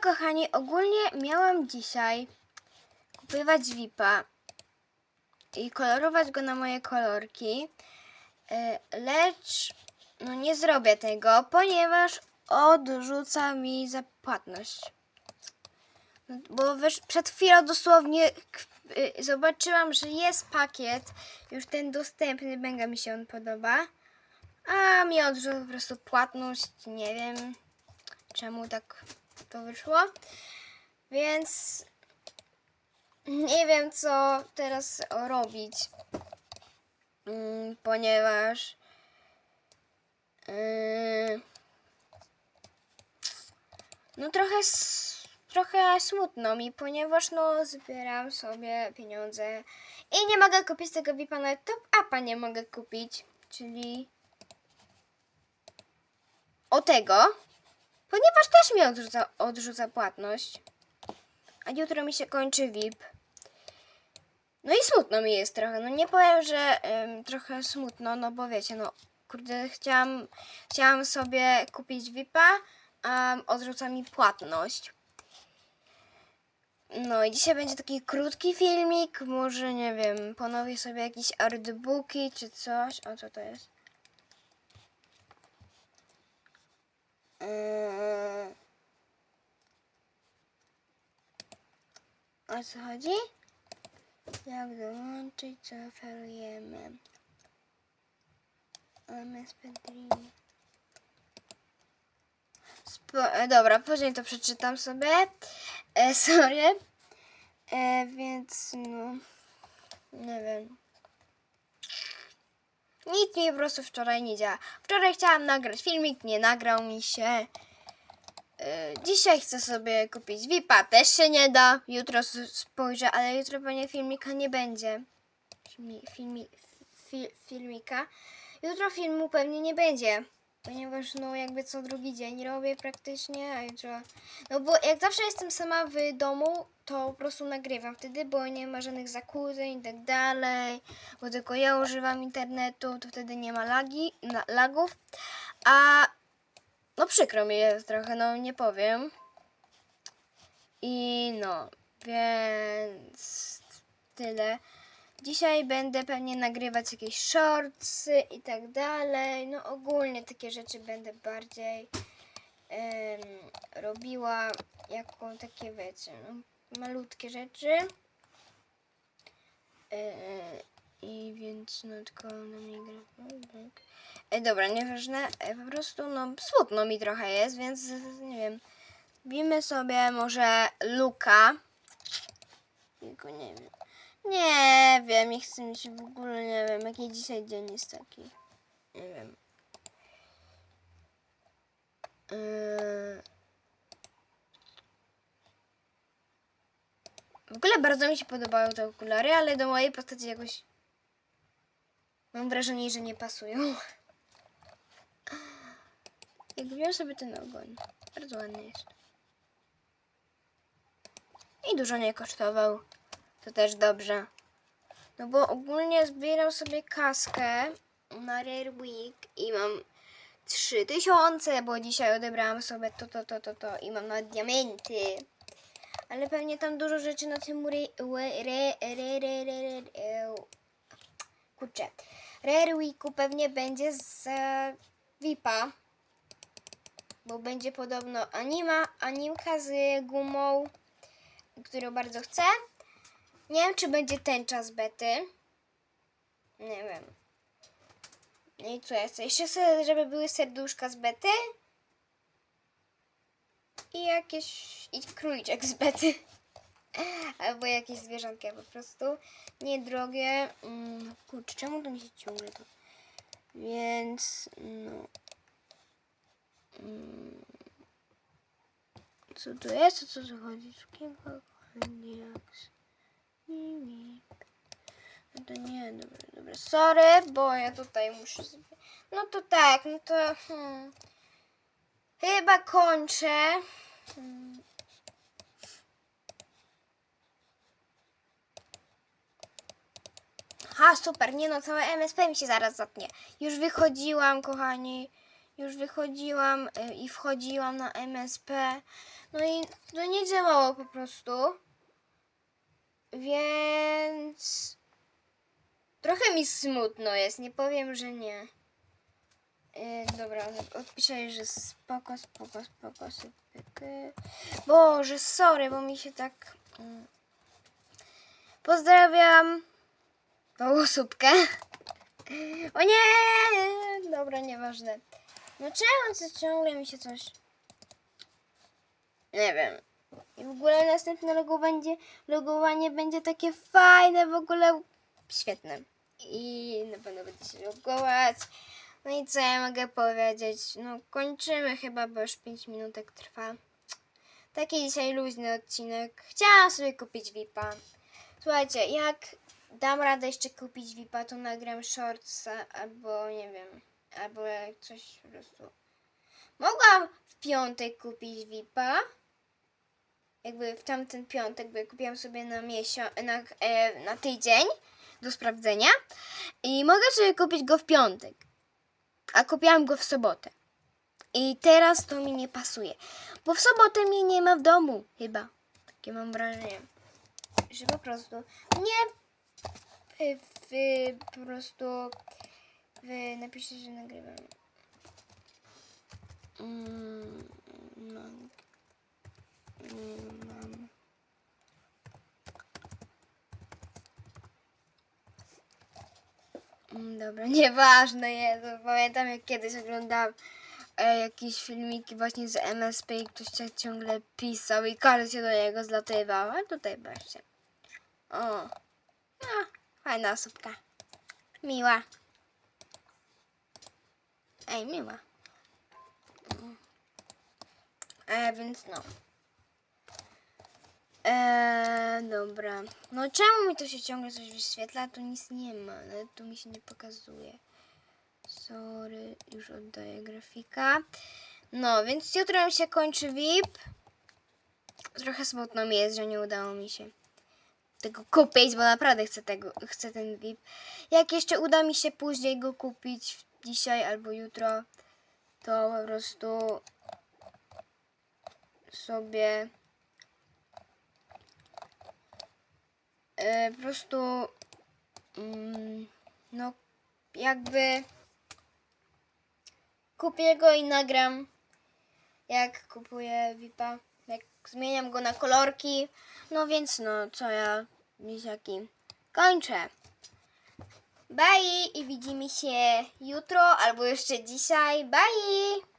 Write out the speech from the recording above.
Kochani, ogólnie miałam dzisiaj kupywać VIPa i kolorować go na moje kolorki, e, lecz no nie zrobię tego, ponieważ odrzuca mi za płatność. No, Bo wiesz, przed chwilą dosłownie y, zobaczyłam, że jest pakiet, już ten dostępny, mega mi się on podoba, a mi odrzuca po prostu płatność, nie wiem czemu tak to wyszło. Więc nie wiem, co teraz robić, Mm, ponieważ yy, no trochę, trochę smutno mi, ponieważ no zbieram sobie pieniądze i nie mogę kupić tego VIPa, nawet top upa nie mogę kupić, czyli o tego, ponieważ też mi odrzuca, odrzuca płatność. A jutro mi się kończy VIP. No i smutno mi jest trochę. No nie powiem, że em, trochę smutno, no bo wiecie, no kurde, chciałam, chciałam sobie kupić VIPa, a odrzuca mi płatność. No i dzisiaj będzie taki krótki filmik, może nie wiem, ponowię sobie jakieś artbooki czy coś. O, co to jest? Yy... O co chodzi? Jak dołączyć, co oferujemy? MSP Dream. Spo- e, dobra, później to przeczytam sobie. E, sorry. E, więc no. Nie wiem. Nic mi po prostu wczoraj nie działa. Wczoraj chciałam nagrać filmik, nie nagrał mi się. Yy, Dzisiaj chcę sobie kupić VIPa, też się nie da. Jutro spojrzę, ale jutro pewnie filmika nie będzie. Filmi, filmi, fi, filmika. Jutro filmu pewnie nie będzie. Ponieważ no jakby co drugi dzień robię praktycznie, a jutro... No bo jak zawsze jestem sama w domu, to po prostu nagrywam wtedy, bo nie ma żadnych zakłóceń i tak dalej. Bo tylko ja używam internetu, to wtedy nie ma lagi, lagów. A no przykro mi jest trochę, no nie powiem. I no, więc tyle. Dzisiaj będę pewnie nagrywać jakieś shortsy i tak dalej. No ogólnie takie rzeczy będę bardziej em, robiła jako takie wiecie, no, malutkie rzeczy. E, I więc no tylko na no, tak. E, dobra, nieważne. E, po prostu no smutno mi trochę jest, więc nie wiem. Bimy sobie może Luka. Tylko nie wiem. Nie wiem, nie chcę mi się w ogóle, nie wiem, jaki dzisiaj dzień jest taki. Nie wiem. Yy... W ogóle bardzo mi się podobają te okulary, ale do mojej postaci jakoś mam wrażenie, że nie pasują. Jak wziąłem sobie ten ogoń. Bardzo ładny jest. I dużo nie kosztował. To też dobrze. No bo ogólnie zbieram sobie kaskę na Rare Week i mam 3000, bo dzisiaj odebrałam sobie to, to, to, to, to i mam nawet diamenty. Ale pewnie tam dużo rzeczy na tym re, re, re, re, re, re, kurczę. Rare Weeku pewnie będzie z e, VIPa. Bo będzie podobno anima, animka z gumą, którą bardzo chcę. Nie wiem, czy będzie ten czas bety. Nie wiem. No i co jest? Jeszcze sobie, żeby były serduszka z bety. I jakieś... i króliczek z bety. Albo jakieś zwierzanka po prostu. Niedrogie. Mm, kurczę, czemu to mi się ciągle to... Więc... no... Mm, co tu jest? Co tu chodzi? Cukierka, kondiaks. No to nie, dobra, dobra. Sorry, bo ja tutaj muszę sobie... No to tak, no to... Hmm. Chyba kończę. Hmm. Ha, super, nie no, całe MSP mi się zaraz zatnie. Już wychodziłam, kochani. Już wychodziłam y, i wchodziłam na MSP. No i to nie działało po prostu. Więc trochę mi smutno jest, nie powiem, że nie. Yy, dobra, odpiszę, że spoko, spoko, spoko, spoko. Boże, sorry, bo mi się tak... mm. Pozdrawiam Pałosupkę. O nie! Dobra, nieważne. No czemu ciągle mi się coś... Nie wiem. I w ogóle następne logo będzie, logowanie będzie takie fajne, w ogóle świetne. I na pewno będzie się logować. No i co ja mogę powiedzieć? No kończymy chyba, bo już 5 minutek trwa. Taki dzisiaj luźny odcinek. Chciałam sobie kupić VIPa. Słuchajcie, jak dam radę jeszcze kupić VIPa, to nagram shortsa albo nie wiem, albo coś po prostu. Mogłam w piątek kupić VIPa. Jakby w tamten piątek, bo ja kupiłam sobie na miesiąc, na, e, na tydzień do sprawdzenia. I mogę sobie kupić go w piątek. A kupiłam go w sobotę. I teraz to mi nie pasuje. Bo w sobotę mnie nie ma w domu, chyba. Takie mam wrażenie. Że po prostu nie w, w, po prostu w, napiszę, że nagrywam. Mm, no, nie mam. Mm, Dobra, nieważne jest. Pamiętam jak kiedyś oglądałam e, jakieś filmiki właśnie z MSP i ktoś tak ciągle pisał i każdy się do niego zlatywał. A tutaj patrzcie. O. No, fajna osóbka. Miła. Ej, miła. E, więc no. Eee, dobra. No czemu mi to się ciągle coś wyświetla? Tu nic nie ma, ale tu mi się nie pokazuje. Sorry, już oddaję grafika. No, więc jutro mi się kończy VIP. Trochę smutno mi jest, że nie udało mi się tego kupić, bo naprawdę chcę tego, chcę ten VIP. Jak jeszcze uda mi się później go kupić dzisiaj albo jutro, to po prostu sobie e, po prostu mm, no jakby kupię go i nagram jak kupuję VIPa, jak zmieniam go na kolorki. No więc no, co ja, misiaki, kończę. Bye i widzimy się jutro albo jeszcze dzisiaj. Bye!